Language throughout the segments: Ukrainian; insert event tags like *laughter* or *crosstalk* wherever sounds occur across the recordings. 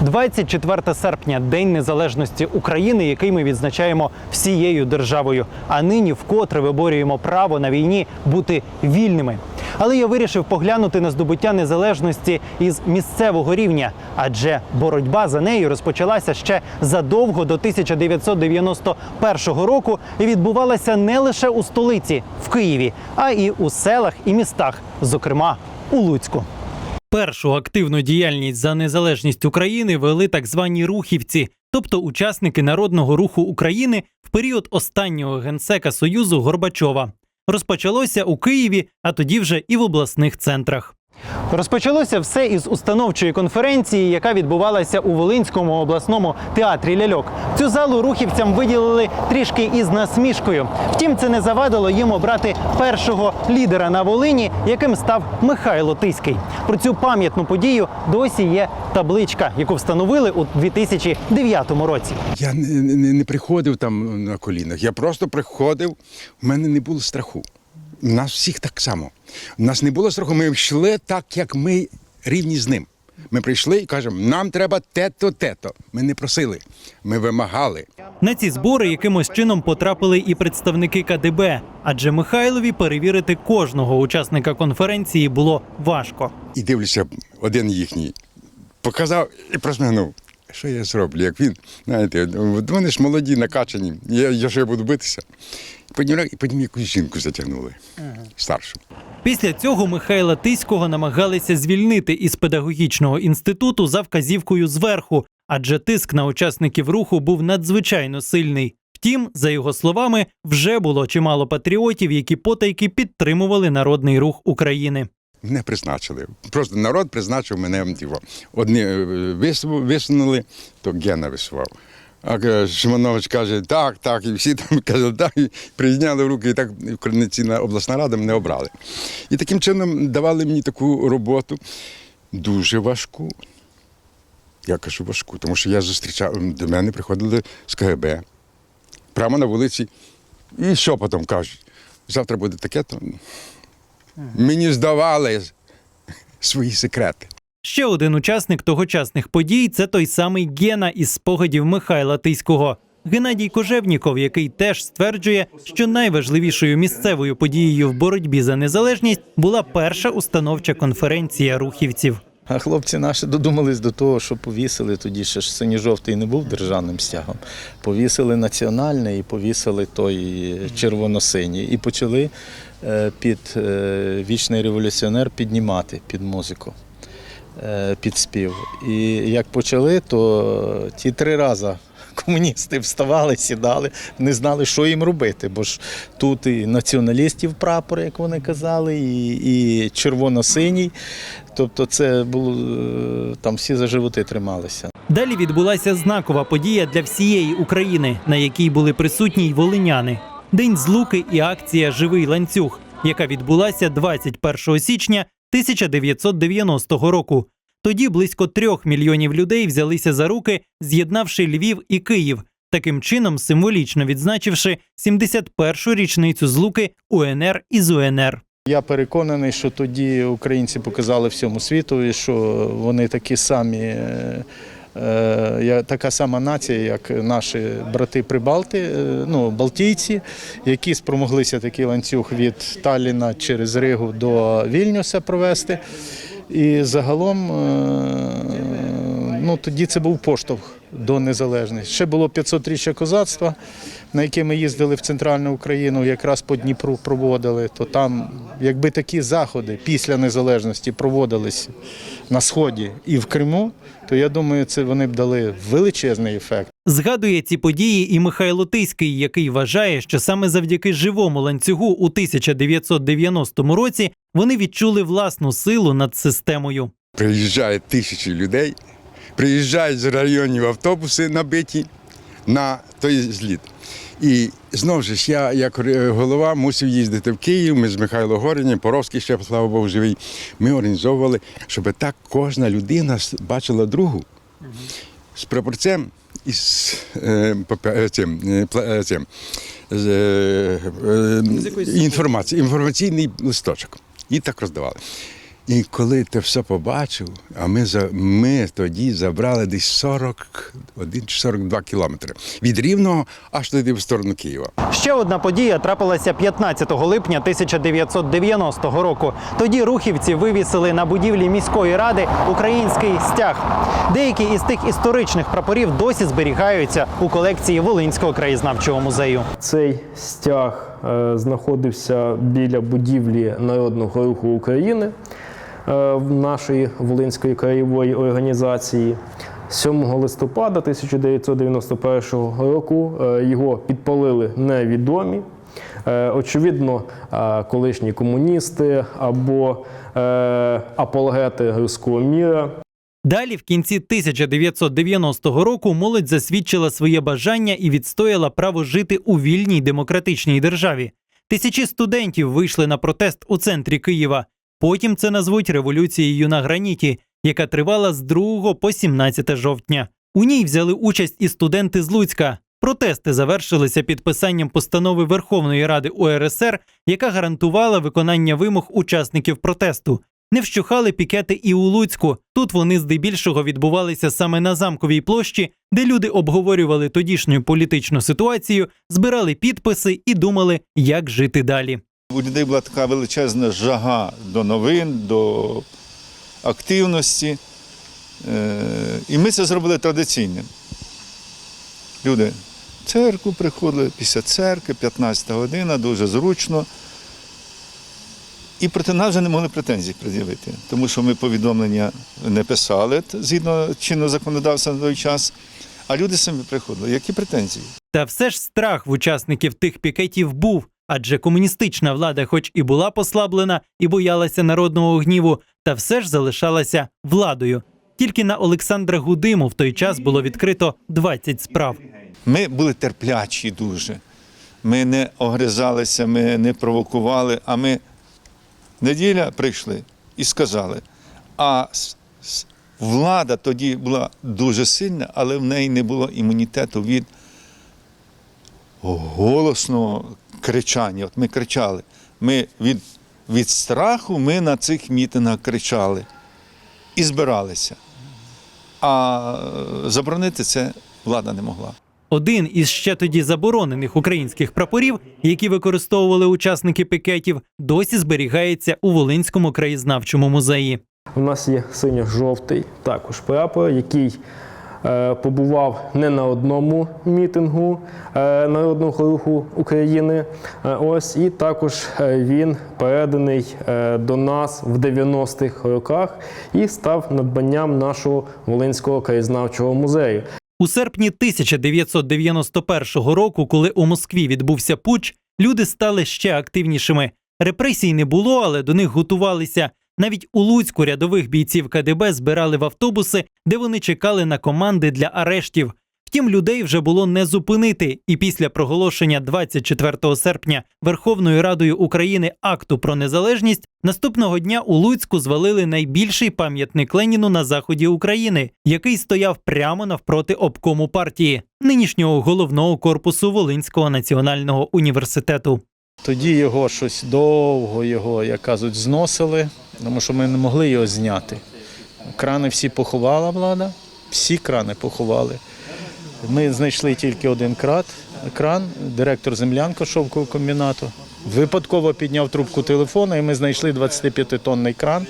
24 серпня День Незалежності України, який ми відзначаємо всією державою. А нині вкотре виборюємо право на війні бути вільними. Але я вирішив поглянути на здобуття незалежності із місцевого рівня, адже боротьба за нею розпочалася ще задовго до 1991 року і відбувалася не лише у столиці в Києві, а і у селах і містах, зокрема у Луцьку. Першу активну діяльність за незалежність України вели так звані рухівці, тобто учасники народного руху України в період останнього генсека Союзу Горбачова. Розпочалося у Києві, а тоді вже і в обласних центрах. Розпочалося все із установчої конференції, яка відбувалася у Волинському обласному театрі ляльок. Цю залу рухівцям виділили трішки із насмішкою. Втім, це не завадило їм обрати першого лідера на Волині, яким став Михайло Тиський. Про цю пам'ятну подію досі є табличка, яку встановили у 2009 році. Я не, не, не приходив там на колінах. Я просто приходив, у мене не було страху. У нас всіх так само. У нас не було страху, ми йшли так, як ми рівні з ним. Ми прийшли і кажемо, нам треба те-то, те-то. Ми не просили, ми вимагали. На ці збори якимось чином потрапили і представники КДБ, адже Михайлові перевірити кожного учасника конференції було важко. І дивлюся, один їхній показав і просмигнув. Що я зроблю? Як він, знаєте, вони ж молоді, накачані, я, я що я буду битися. І потім, і потім якусь жінку затягнули, старшу. Після цього Михайла Тиського намагалися звільнити із педагогічного інституту за вказівкою зверху, адже тиск на учасників руху був надзвичайно сильний. Втім, за його словами, вже було чимало патріотів, які потайки підтримували народний рух України. Мене призначили. Просто народ призначив мене. Типу, одні е, висунули, то Гена висував. А е, Шиманович каже, так, так, і всі там *laughs* казали, так, і прийняли руки, і так Координаційна обласна рада мене обрали. І таким чином давали мені таку роботу дуже важку. Я кажу важку, тому що я зустрічав, до мене приходили з КГБ, прямо на вулиці. І що потім кажуть? Завтра буде таке, то мені здавали свої секрети. Ще один учасник тогочасних подій це той самий Гена із спогадів Михайла Тиського. Геннадій Кожевніков, який теж стверджує, що найважливішою місцевою подією в боротьбі за незалежність була перша установча конференція рухівців. А хлопці наші додумались до того, що повісили тоді ще ж синьо-жовтий не був державним стягом. Повісили національний і повісили той червоно-синій. І почали е, під е, вічний революціонер піднімати під музику, е, під спів. І як почали, то ті три рази. Комуністи вставали, сідали, не знали, що їм робити, бо ж тут і націоналістів прапор, як вони казали, і, і червоно-синій. Тобто це було е, там всі за животи трималися. Далі відбулася знакова подія для всієї України, на якій були присутні й волиняни. День злуки і акція Живий ланцюг, яка відбулася 21 січня 1990 року. Тоді близько трьох мільйонів людей взялися за руки, з'єднавши Львів і Київ, таким чином символічно відзначивши 71-шу річницю злуки УНР із УНР. Я переконаний, що тоді українці показали всьому світу, що вони такі самі. е, е, Така сама нація, як наші брати Прибалти, е, ну, Балтійці, які спромоглися такий ланцюг від Талліна через Ригу до Вільнюса провести. І загалом е, ну, тоді це був поштовх до незалежності. Ще було 500-річчя козацтва, на яке ми їздили в центральну Україну, якраз по Дніпру проводили. То там, якби такі заходи після незалежності проводились на сході і в Криму, то я думаю, це вони б дали величезний ефект. Згадує ці події і Михайло Тиський, який вважає, що саме завдяки живому ланцюгу у 1990 році вони відчули власну силу над системою. Приїжджають тисячі людей, приїжджають з районів автобуси набиті на той зліт. І знову ж я, як голова, мусив їздити в Київ. Ми з Михайло Горіним, Поровський ще, слава Богу, живий. Ми організовували, щоб так кожна людина бачила другу з прапорцем і з е, папе- е, цим, е, е, цим, е, е, інформації, інформаційний листочок. І так роздавали. І коли ти все побачив, а ми, за, ми тоді забрали десь 41 чи 42 кілометри від Рівного аж туди в сторону Києва. Ще одна подія трапилася 15 липня 1990 року. Тоді рухівці вивісили на будівлі міської ради український стяг. Деякі із тих історичних прапорів досі зберігаються у колекції Волинського краєзнавчого музею. Цей стяг знаходився біля будівлі Народного руху України е, в нашої Волинської краєвої організації. 7 листопада 1991 року е, його підпалили невідомі. Е, Очевидно, е, колишні комуністи або е, апологети руського міра. Далі, в кінці 1990 року, молодь засвідчила своє бажання і відстояла право жити у вільній демократичній державі. Тисячі студентів вийшли на протест у центрі Києва. Потім це назвуть революцією на граніті, яка тривала з 2 по 17 жовтня. У ній взяли участь і студенти з Луцька. Протести завершилися підписанням постанови Верховної Ради УРСР, яка гарантувала виконання вимог учасників протесту. Не вщухали пікети і у Луцьку. Тут вони здебільшого відбувалися саме на замковій площі, де люди обговорювали тодішню політичну ситуацію, збирали підписи і думали, як жити далі. У людей була така величезна жага до новин, до активності. Е, І ми це зробили традиційним. Люди в церкву приходили після церкви, 15 година, дуже зручно. І проти нас вже не могли претензій пред'явити, тому що ми повідомлення не писали згідно чинного законодавства на той час, а люди самі приходили. Які претензії? Та все ж страх в учасників тих пікетів був, адже комуністична влада, хоч і була послаблена і боялася народного гніву, та все ж залишалася владою. Тільки на Олександра Гудиму в той час було відкрито 20 справ. Ми були терплячі дуже. Ми не огризалися, ми не провокували, а ми неділя прийшли і сказали. А влада тоді була дуже сильна, але в неї не було імунітету від голосного кричання. От ми кричали. Ми від, від страху ми на цих мітингах кричали і збиралися. А е, заборонити це влада не могла. Один із ще тоді заборонених українських прапорів, які використовували учасники пікетів, досі зберігається у Волинському краєзнавчому музеї. У нас є синьо-жовтий також прапор, який е, побував не на одному мітингу е, Народного руху України. Е, ось і також е, він переданий е, до нас в 90-х роках і став надбанням нашого Волинського краєзнавчого музею. У серпні 1991 року, коли у Москві відбувся путч, люди стали ще активнішими. Репресій не було, але до них готувалися. Навіть у Луцьку рядових бійців КДБ збирали в автобуси, де вони чекали на команди для арештів. Втім, людей вже було не зупинити, і після проголошення 24 серпня Верховною Радою України акту про незалежність наступного дня у Луцьку звалили найбільший пам'ятник Леніну на заході України, який стояв прямо навпроти обкому партії, нинішнього головного корпусу Волинського національного університету. Тоді його щось довго його, як кажуть, зносили, тому що ми не могли його зняти. Крани всі поховала влада, всі крани поховали. Ми знайшли тільки один крат, кран, директор землянка шовкового комбінату. Випадково підняв трубку телефона, і ми знайшли 25-тонний кран,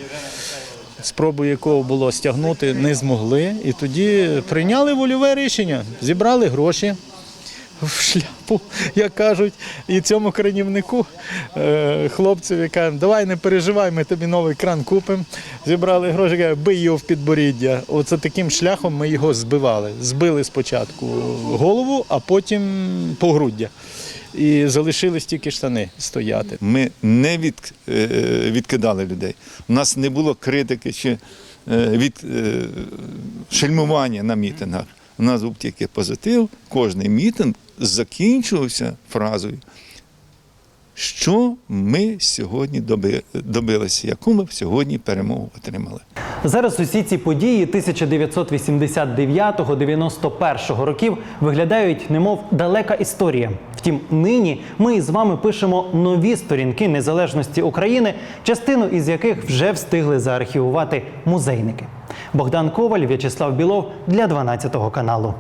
спробу якого було стягнути, не змогли. І тоді прийняли вольове рішення, зібрали гроші в шляпу, як кажуть, і цьому кранівнику е, хлопцеві кажуть, давай не переживай, ми тобі новий кран купимо. Зібрали гроші, кажуть, бий його в підборіддя. Оце таким шляхом ми його збивали. Збили спочатку голову, а потім погруддя. І залишились тільки штани стояти. Ми не від, е, відкидали людей. У нас не було критики чи е, від шельмування на мітингах. У нас був тільки позитив. Кожний мітинг закінчувався фразою, що ми сьогодні доби- добилися, яку ми сьогодні перемогу отримали. Зараз усі ці події 1989-91 років виглядають немов далека історія. Втім, нині ми із вами пишемо нові сторінки незалежності України, частину із яких вже встигли заархівувати музейники. Богдан Коваль, В'ячеслав Білов для 12 каналу.